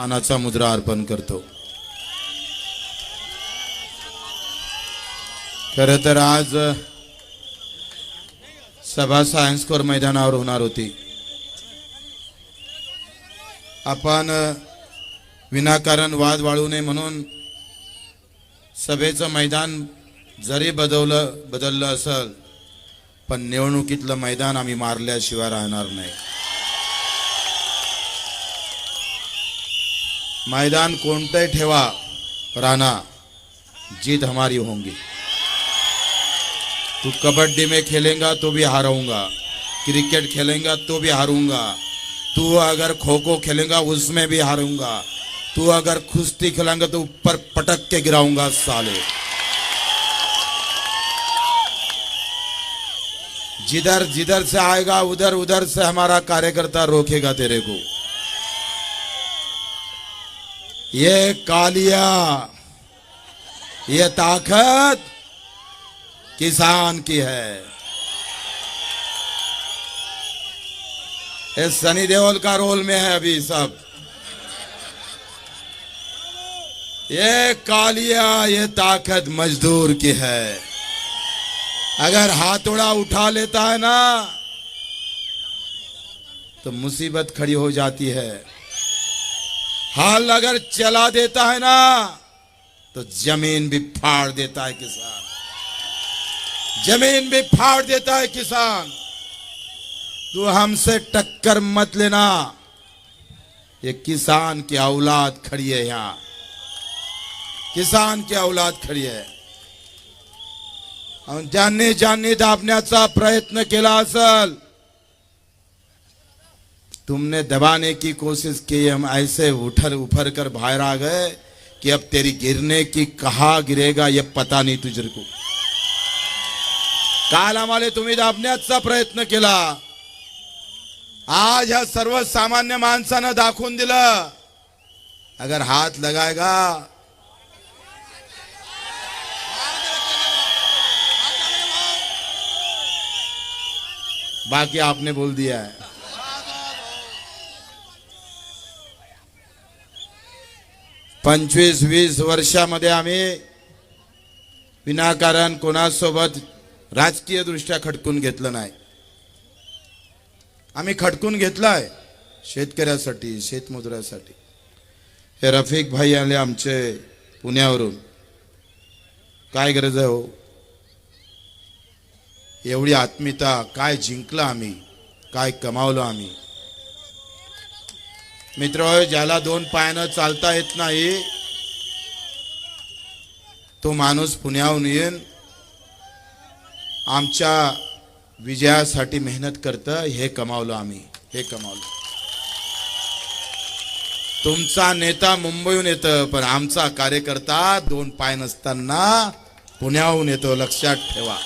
मानाचा मुद्रा अर्पण करतो. खर तर आज सभा सायन्स कोर मैदानावर होणार होती. आपण विनाकारण वाद वाळू नये म्हणून सभेचं मैदान जरी बदवलं बदललं असल पण निवडणुकीतलं मैदान आम्ही मारल्याशिवाय राहणार नाही. मैदान कोणतंही ठेवा? राणा, जीत हमारी होंगी। तू कबड्डी में खेलेगा तो भी हारूँगा। क्रिकेट खेलेगा तो भी हारूँगा। तू अगर खो खो खेलेगा, उसमें भी हारूँगा। तू अगर कुश्ती खेलेंगा तो ऊपर पटक के गिराऊँगा साले। जिधर जिधर से आएगा उधर उधर से हमारा कार्यकर्ता रोकेगा तेरे को। ये कालिया, ये ताकत किसान की है। ये सनी देओल का रोल में है अभी सब। ये कालिया, ये ताकत मजदूर की है। अगर हाथोड़ा उठा लेता है ना तो मुसीबत खड़ी हो जाती है। हाल अगर चला देता है ना तो ज़मीन भी फाड़ देता है किसान। ज़मीन भी फाड़ देता है किसान। तू हमसे टक्कर मत लेना। ये किसान की औलाद खड़ी है यहाँ। किसान की औलाद खड़ी है। अन ज्यांनी ज्यांनी दाबण्याचा प्रयत्न केला तुमने दबाने की कोशिश की, हम ऐसे उठर उफर कर बाहर आ गए कि अब तेरी गिरने की कहा गिरेगा, ये पता नहीं तुझे को। काल आम्हाला तुम्ही दाबण्याचा प्रयत्न केला आज हा ह्या सर्वसामान्य माणसानं दाखवून दिलं। अगर हात लगाएगा, बाकी आपने बोल दिया है। पंचवीस वीस वर्षामध्ये आम्ही विनाकारण कोणासोबत राजकीय दृष्ट्या खटकून घेतलं नाही. आम्ही खटकून घेतलाय शेतकऱ्यासाठी शेतमजुरासाठी हे रफिक भाई आले आमचे पुण्यावरून. काय गरज आहे हो? एवढी आत्मीयता काय जिंकलं आम्ही? काय कमावलं आम्ही? मित्र ज्याला दोन पायानं चालता येत नाही तो माणूस पुण्याहून येईन. आमच्या विजयासाठी मेहनत करतं हे कमावलं आम्ही हे कमावलं. तुमचा नेता मुंबईहून येतं पण आमचा कार्यकर्ता दोन पाय नसताना पुण्याहून येतो लक्षात ठेवा.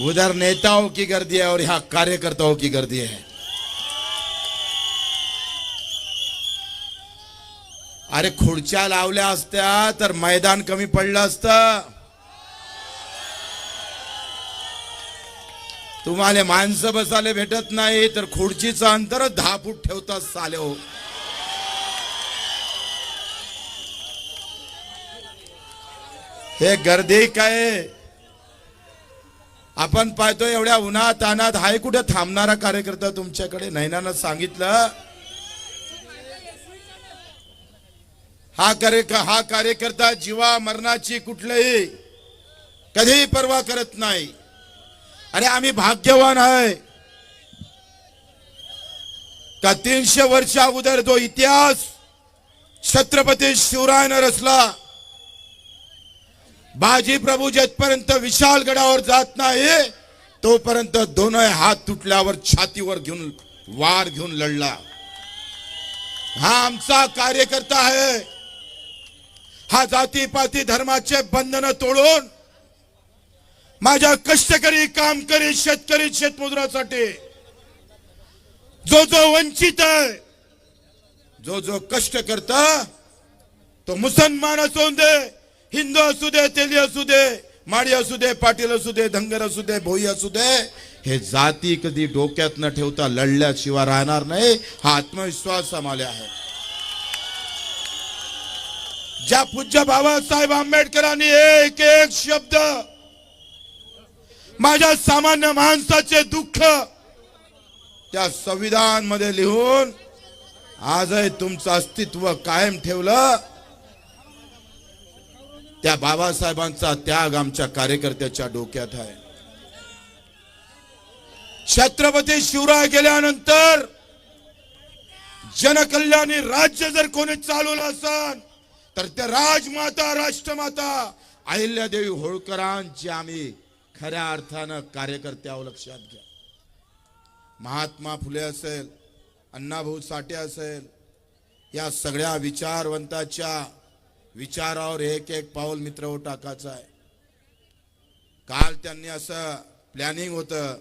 उधर नेताओं हो की गर्दी है और यहाँ कार्यकर्ताओं हो की गर्दी है अरे खुर्च्या लावल्या असत्या तर मैदान कमी पडलं असतं. तुम्हाला माणसं बसायला भेटत नाही तर खुर्चीचं अंतर दहा फूट ठेवतात साले हो. हे गर्दी काय? आपण पाहतो एवढ्या उन्हात अनात हाय कुठे थांबणारा कार्यकर्ता तुमच्याकडे? नैनानं सांगितलं हा कार्य हा कार्यकर्ता जीवा मरणाची कुठलंही कधीही पर्वा करत नाही. अरे आम्ही भाग्यवान आहे. का तीनशे वर्ष अगोदर जो इतिहास छत्रपती शिवरायनं रचला बाजी प्रभू जेथपर्यंत विशाल गडावर जात नाही तोपर्यंत दोनही हात तुटल्यावर छातीवर घेऊन वार घेऊन लढला. हा आमचा कार्यकर्ता आहे. हा जातीपाती धर्माचे बंधन तोडून माझ्या कष्टकरी काम करीत शेतकरी शेतमजुरासाठी जो जो वंचित आहे जो जो कष्ट करता तो मुसलमान असू दे हिंदू असू दे तेली असू दे माडी असू दे पाटील असू दे धनगर असू दे भोई असू दे हे जाती कधी डोक्यात न ठेवता लढल्याशिवाय राहणार नाही हा आत्मविश्वास आम्हाला आहे. ज्या पूज्य बाबासाहेब आंबेडकरांनी एक एक शब्द माझ्या सामान्य माणसाचे दुःख त्या संविधानमध्ये लिहून आजही तुमचं अस्तित्व कायम ठेवलं. त्या बाबासाहेबांचा त्याग आमच्या कार्यकर्त्याच्या डोक्यात आहे. छत्रपती शिवराय गेल्यानंतर जनकल्याणी राज्य जर कोणी चालवलं असेल तर त्या राजमाता राष्ट्रमाता अहिल्यादेवी होळकरांची आम्ही खऱ्या अर्थानं कार्यकर्ते आहो लक्षात घ्या. महात्मा फुले असेल अण्णाभाऊ साठे असेल या सगळ्या विचारवंताच्या विचारावर एक एक पाऊल मित्र हो टाकायचं आहे. काल त्यांनी असं प्लॅनिंग होतं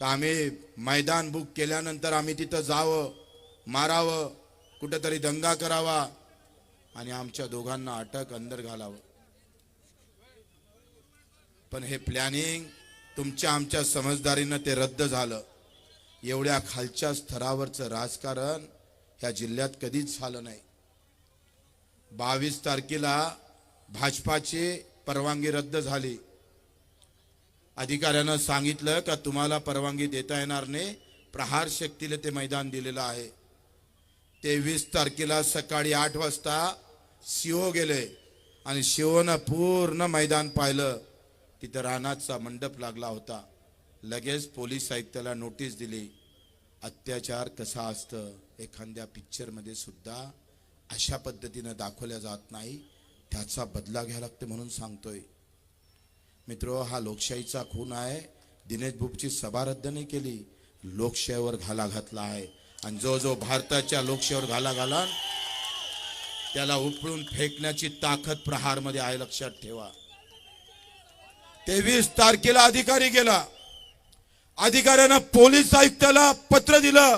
का आम्ही मैदान बुक केल्यानंतर आम्ही तिथं जावं मारावं कुठंतरी दंगा करावा आणि आमच्या दोघांना अटक अंदर घालावं. पण हे प्लॅनिंग तुमच्या आमच्या समजदारीनं ते रद्द झालं. एवढ्या खालच्या स्तरावरचं राजकारण ह्या जिल्ह्यात कधीच झालं नाही. बावीस तारखेला भाजपाची परवानगी रद्द झाली. अधिकाऱ्यानं सांगितलं का तुम्हाला परवानगी देता येणार नाही. प्रहार शक्तीला ते मैदान दिलेलं आहे. तेवीस तारखेला सकाळी आठ वाजता शिव गेले आणि शिवनं पूर्ण मैदान पाहिलं. तिथं रानाचा मंडप लागला होता. लगेच पोलीस आयुक्ताला नोटीस दिली. अत्याचार कसा असतं एखाद्या पिक्चरमध्ये सुद्धा अशा पद्धतीनं दाखवल्या जात नाही. त्याचा बदला घ्यावा लागते म्हणून सांगतोय. मित्र हा लोकशाहीचा खून आहे. दिनेश भूपची सभा रद्द नाही केली. लोकशाहीवर घाला घातला आहे. आणि जो जो भारताच्या लोकशाहीवर घाला घाला त्याला उपळून फेकण्याची ताकद प्रहारमध्ये आहे लक्षात ठेवा. तेवीस तारखेला अधिकारी गेला. अधिकाऱ्यानं पोलीस आयुक्ताला पत्र दिलं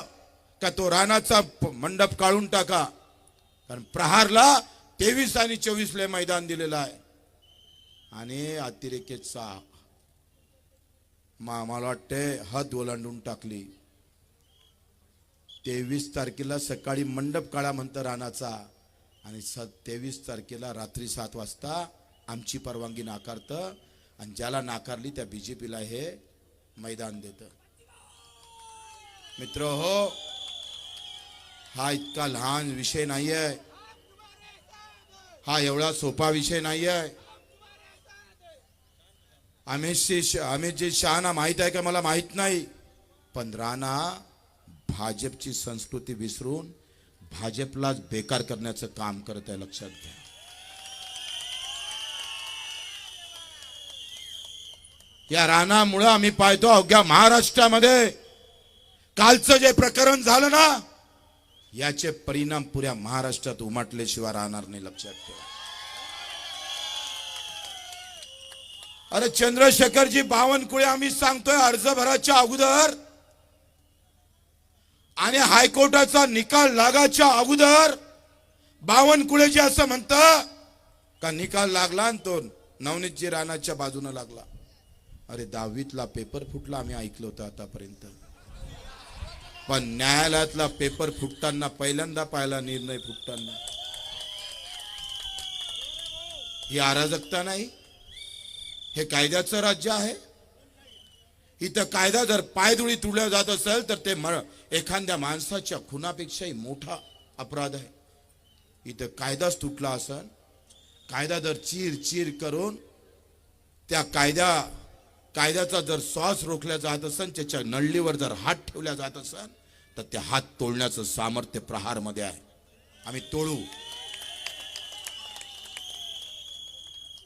का तो रानाचा मंडप काढून टाका. कारण प्रहारला तेवीस आणि चोवीसला मैदान दिलेलं आहे. आणि अतिरेकेचा मा- मला वाटते हद ओलांडून टाकली. तेवीस तारखेला सकाळी मंडप काळा म्हणतं रानाचा. आणि स तेवीस तारखेला रात्री सात वाजता आमची परवानगी नाकारतं आणि ज्याला नाकारली त्या बीजेपीला हे मैदान देतं. मित्र हो हा इतका लहान विषय नाही आहे हा एवढा सोपा विषय नाही आहे अमितशी अमितजी शहाना माहीत आहे का? मला माहीत नाही. पण राणा भाजपची संस्कृती विसरून भाजपलाच बेकार करण्याचं काम करत आहे लक्षात घ्या. या रानामुळं आम्ही पाहतो अवघ्या महाराष्ट्रामध्ये कालचं जे प्रकरण झालं ना याचे परिणाम पुऱ्या महाराष्ट्रात उमटल्याशिवाय राहणार नाही लक्षात ठेवा. अरे चंद्रशेखरजी बावनकुळे आम्ही सांगतोय अर्ज भराच्या अगोदर आणि हायकोर्टाचा निकाल लागायच्या अगोदर बावनकुळेजी असं म्हणत का निकाल लागला आणि तो नवनीतजी राणाच्या बाजूनं लागला. अरे दहावीतला पेपर फुटला आम्ही ऐकलं होतं आतापर्यंत. पण न्यायालयातला पेपर फुटताना पहिल्यांदा पाहिला निर्णय फुटताना. ही अराजकता नाही हे कायद्याचं राज्य आहे. इथं कायदा जर पायधुळी तुडल्या जात असेल तर ते मर एखाद्या माणसाच्या खुनापेक्षाही मोठा अपराध आहे. इथं कायदाच तुटला असेल कायदा जर चीर चीर करून त्या कायद्या कायद्याचा जर श्वास रोखल्या जात असेल त्याच्या नळलीवर जर हात ठेवल्या जात असेल तर ते हात तोडण्याचं सामर्थ्य प्रहारमध्ये आहे. आम्ही तोडू.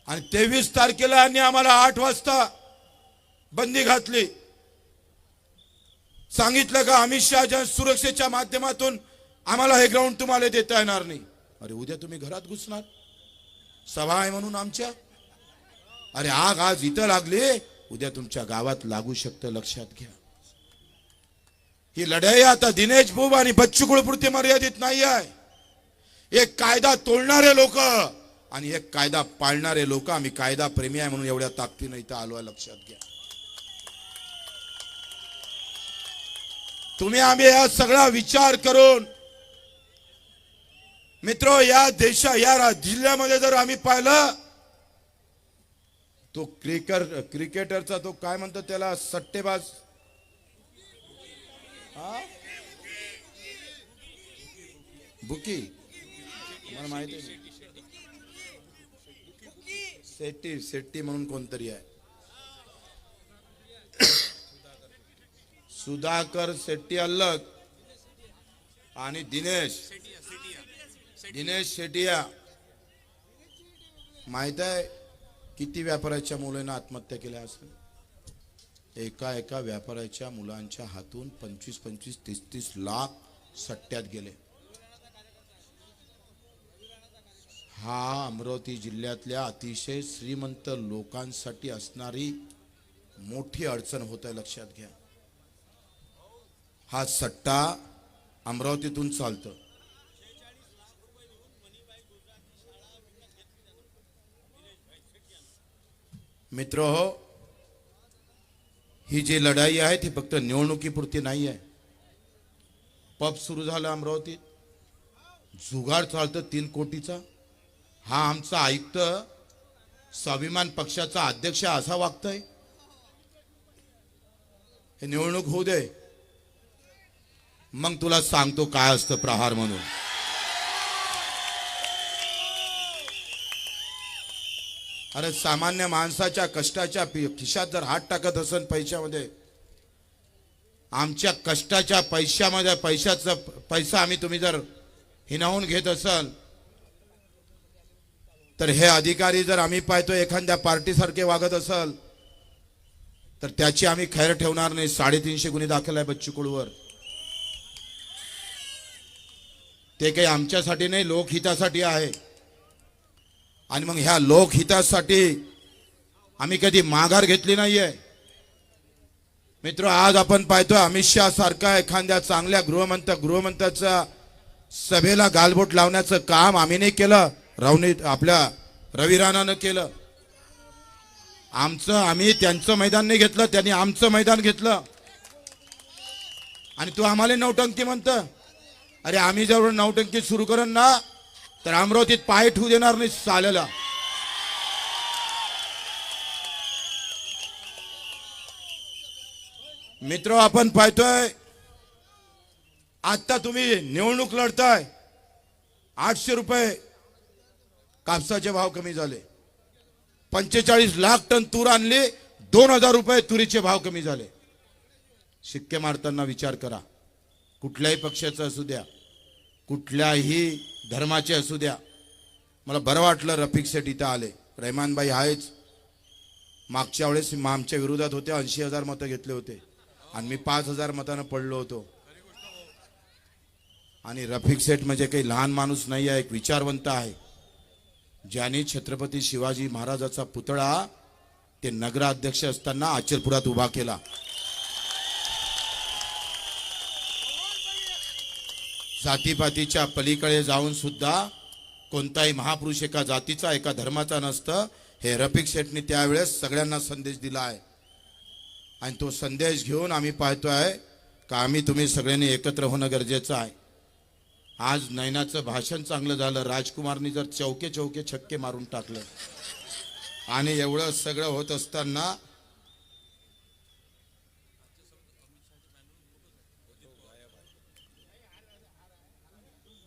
आणि तेवीस तारखेला यांनी आम्हाला आठ वाजता बंदी घातली. सांगितलं का अमित शहाच्या सुरक्षेच्या माध्यमातून आम्हाला हे ग्राउंड तुम्हाला देता येणार नाही. अरे उद्या तुम्ही घरात घुसणार. सभा आहे म्हणून आमच्या. अरे आग आज इथं लागली. उद्या तुमच्या गावात लागू शकतं लक्षात घ्या. ही लढाई आता दिनेश भूब आणि बच्चू कुळपुरती मर्यादित नाही आहे. एक कायदा तोडणारे लोक आणि एक कायदा पाळणारे लोक. आम्ही कायदा प्रेमी आहे म्हणून एवढ्या ताकदीनं इथं आलो आहे लक्षात घ्या. तुम्ही आम्ही या सगळा विचार करून मित्र या देशा या जिल्ह्यामध्ये जर आम्ही पाहिलं तो क्रिकर क्रिकेटरचा तो काय म्हणतो त्याला सट्टेबाज? हा? बुकी? मला माहिती सेट्टी सेट्टी म्हणून कोणतरी आहे. सुधाकर शेट्टी अलग आणि दिनेश. दिनेश शेटिया माहीत आहे किती व्यापाऱ्याच्या मुलांना आत्महत्या केल्या असेल? एका एका व्यापाऱ्याच्या मुलांच्या हातून पंचवीस पंचवीस तीस तीस लाख सट्ट्यात गेले. हा अमरावती जिल्ह्यातल्या अतिशय श्रीमंत लोकांसाठी असणारी मोठी अडचण होत आहे लक्षात घ्या. हा सट्टा अमरावतीतून चालतं. मित्र हो ही जी लढाई आहे ती फक्त निवडणुकीपुरती नाही आहे पब सुरू झालं अमरावतीत. जुगाड चालतं तीन कोटीचा. हा आमचा आयुक्त स्वाभिमान पक्षाचा अध्यक्ष असा वागतोय. हे निवडणूक होऊ दे. मग तुला सांगतो काय असतं प्रहार म्हणून. अरे सामान्य माणसाच्या कष्टाच्या खिशात जर हात टाकत असेल पैशामध्ये आमच्या कष्टाच्या पैशामध्ये पैशाचा पैसा आम्ही तुम्ही जर हिनावून घेत असाल तर हे अधिकारी जर आम्ही पाहतो एखाद्या पार्टीसारखे वागत असाल तर त्याची आम्ही खैर ठेवणार नाही. साडेतीनशे गुन्हे दाखल आहे बच्चू कडूवर ते काही आमच्यासाठी नाही लोकहितासाठी आहे. आणि मग ह्या लोकहितासाठी आम्ही कधी माघार घेतली नाहीये. मित्र आज आपण पाहतोय अमित शहा सारखा एखाद्या चांगल्या गृहमंत गृहमंत्र्याचा सभेला गालबोट लावण्याचं काम आम्ही नाही केलं. रवनी आपल्या रवी राणानं केलं. आमचं आम्ही त्यांचं मैदान नाही घेतलं त्यांनी आमचं मैदान घेतलं. आणि तू आम्हाला नौटंकी म्हणतं. अरे आम्ही जर नवटंकी सुरू करून ना तर अमरावतीत पाय ठेवू देणार नाही चालेला मित्र आपण पाहतोय आता तुम्ही निवडणूक लढताय. आठशे रुपये कापसाचे भाव कमी झाले. पंचेचाळीस लाख टन तूर आणली दोन हजार रुपये तुरीचे भाव कमी झाले. शिक्के मारताना विचार करा. कुठल्याही पक्षाचा असू द्या. कुठल्याही धर्माचे असू द्या. मला बरं वाटलं रफिक सेट इथं आले. रहमानबाई आहेच. मागच्या वेळेस आमच्या विरोधात होते ऐंशी हजार मतं घेतले होते. आणि मी पाच हजार मतानं पडलो होतो. आणि रफिक सेठ म्हणजे काही लहान माणूस नाही आहे एक विचारवंत आहे. ज्याने छत्रपती शिवाजी महाराजाचा पुतळा ते नगराध्यक्ष असताना अचलपुरात उभा केला. जातीपातीच्या पलीकडे जाऊन सुद्धा कोणताही महापुरुष एका जातीचा एका धर्माचा नसतं. हे रफिक शेठने त्यावेळेस सगळ्यांना संदेश दिला आहे. आणि तो संदेश घेऊन आम्ही पाहतो आहे का आम्ही तुम्ही सगळ्यांनी एकत्र होणं गरजेचं आहे. आज नैनाचं भाषण चांगलं झालं. राजकुमारनी जर चौके चौके छक्के मारून टाकलं. आणि एवढं सगळं होत असताना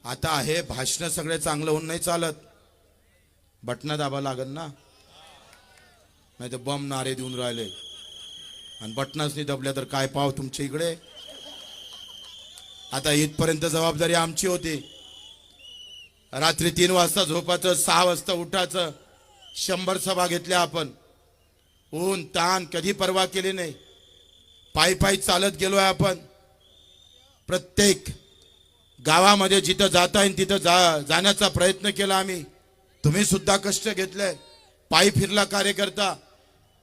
आता हे भाषण सगळे चांगलं होऊन नाही चालत. बटणं दाबा लागल ना? नाही तर बम नारे देऊन राहिले. आणि बटनच नाही दबल्या तर काय पाव तुमच्या इकडे? आता इथपर्यंत जबाबदारी आमची होती. रात्री तीन वाजता झोपायचं सहा वाजता उठायचं. शंभर सभा घेतल्या आपण. ऊन ताण कधी परवा केली नाही. पायी पायी चालत गेलोय आपण. प्रत्येक गावामध्ये जिथं जाता येईल तिथं जा जाण्याचा प्रयत्न केला आम्ही. तुम्ही सुद्धा कष्ट घेतले. पायी फिरला कार्यकर्ता.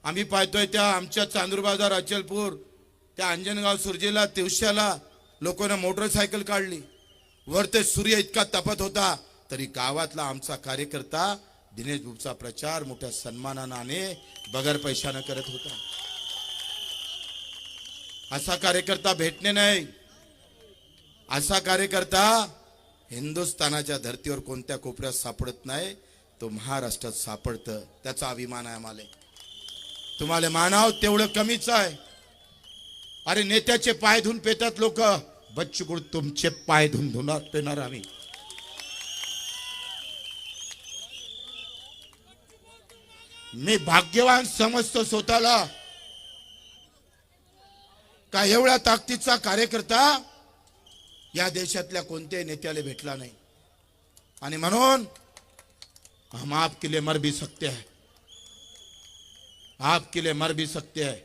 आम्ही पाहतोय त्या आमच्या चांदूर बाजार अचलपूर त्या अंजनगाव सुरजीला तिवश्याला लोकांना मोटरसायकल काढली. वर ते सूर्य इतका तपत होता तरी गावातला आमचा कार्यकर्ता दिनेश बुबचा प्रचार मोठ्या सन्मानाने बगर पैशानं करत होता. असा कार्यकर्ता भेटणे नाही. असा कार्यकर्ता हिंदुस्थानाच्या धर्तीवर कोणत्या कोपऱ्यात सापडत नाही तो महाराष्ट्रात सापडतं. त्याचा अभिमान आहे आम्हाला. तुम्हाला मानाव तेवढं कमीच आहे. अरे नेत्याचे पाय धुवून पेतात लोक. बच्चूकुड तुमचे पाय धुवून धुणार पेणार आम्ही. मी भाग्यवान समजतो स्वतःला. का एवढ्या ताकदीचा कार्यकर्ता या देशातल्या कोणत्याही नेत्याला भेटला नाही. आणि म्हणून हम आपके लिए मर भी सकते हैं. आपके लिए मर भी सकते हैं.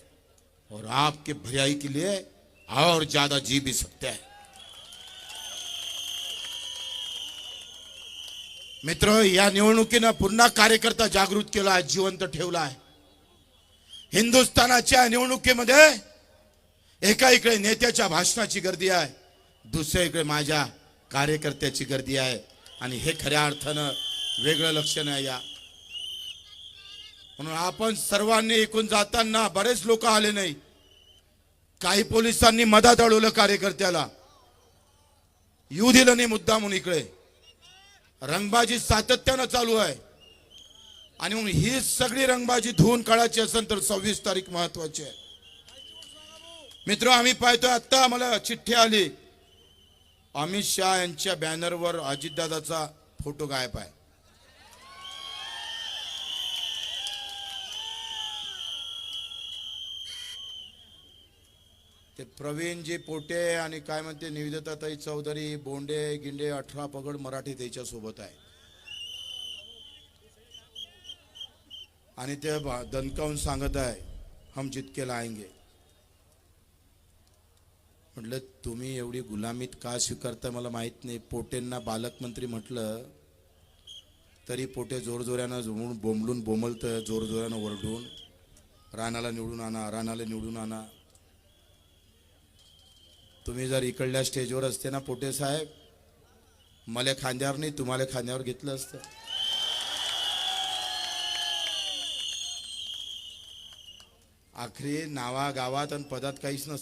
और आपके भरियाई के लिए और ज्यादा जी भी सकते हैं. मित्र या निवडणुकीनं पुन्हा कार्यकर्ता जागृत केला आहे जिवंत ठेवला आहे. हिंदुस्थानाच्या निवडणुकीमध्ये एका इकडे नेत्याच्या भाषणाची गर्दी आहे. दुसऱ्या इकडे माझ्या कार्यकर्त्याची गर्दी आहे आणि हे खऱ्या अर्थानं वेगळं लक्षण आहे या. म्हणून आपण सर्वांनी एकूण जाताना बरेच लोक आले नाही. काही पोलिसांनी मधात अडवलं कार्यकर्त्याला. येऊ दिलं नाही मुद्दा म्हणून इकडे. रंगबाजी सातत्यानं चालू आहे. आणि मग ही सगळी रंगबाजी धुवून काढायची असेल तर सव्वीस तारीख महत्वाची आहे. मित्र आम्ही पाहतोय आत्ता आम्हाला चिठ्ठी आली. अमित शहा यांच्या बॅनरवर अजितदादाचा फोटो गायब आहे. ते प्रवीणजी पोटे आणि काय म्हणते निवेदिताताई चौधरी बोंडे गिंडे अठरा पगड मराठी त्याच्या सोबत आहे. आणि ते दणकावून सांगत आहे हम जितके लाएंगे. म्हटलं तुम्ही एवढी गुलामीत का स्वीकारता मला माहीत नाही. पोटेंना बालकमंत्री म्हटलं तरी पोटे जोरजोऱ्यानं जोडून बोंबलून बोंबलतं जोरजोऱ्यानं ओरडून रानाला निवडून आणा रानाला निवडून आणा. तुम्ही जर इकडल्या स्टेजवर असते ना पोटे साहेब मला खांद्यावर नाही तुम्हाला खांद्यावर घेतलं असतं. आखरी नावा गावात आणि पदात काहीच नसतं.